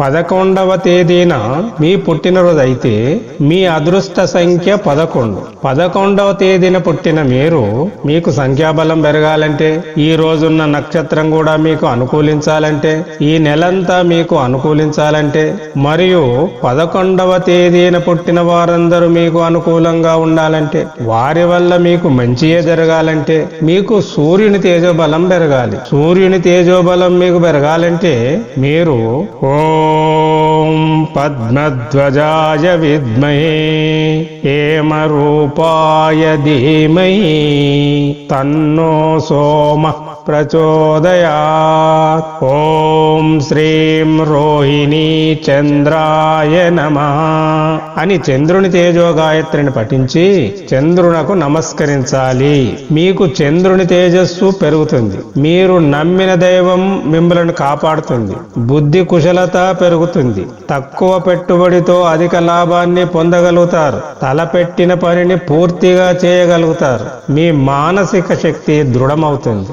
పదకొండవ తేదీన మీ పుట్టినరోజు అయితే మీ అదృష్ట సంఖ్య పదకొండు. పదకొండవ తేదీన పుట్టిన మీరు మీకు సంఖ్యాబలం పెరగాలంటే ఈ రోజున్న నక్షత్రం కూడా మీకు అనుకూలించాలంటే ఈ నెలంతా మీకు అనుకూలించాలంటే మరియు పదకొండవ తేదీన పుట్టిన వారందరూ మీకు అనుకూలంగా ఉండాలంటే వారి వల్ల మీకు మంచియే జరగాలంటే మీకు సూర్యుని తేజోబలం పెరగాలి. సూర్యుని తేజోబలం మీకు పెరగాలంటే మీరు ఓ Oh. పద్మధ్వజాయ విద్మహే హేమరూపాయ ధీమహి తన్నో సోమ ప్రచోదయాత్. ఓం శ్రీం రోహిణీ చంద్రాయ నమ అని చంద్రుని తేజో గాయత్రిని పఠించి చంద్రునకు నమస్కరించాలి. మీకు చంద్రుని తేజస్సు పెరుగుతుంది. మీరు నమ్మిన దైవం మిమ్మలను కాపాడుతుంది. బుద్ధి కుశలత పెరుగుతుంది. తక్కువ తక్కువ పెట్టుబడితో అధిక లాభాన్ని పొందగలుగుతారు. తలపెట్టిన పనిని పూర్తిగా చేయగలుగుతారు. మీ మానసిక శక్తి దృఢమవుతుంది.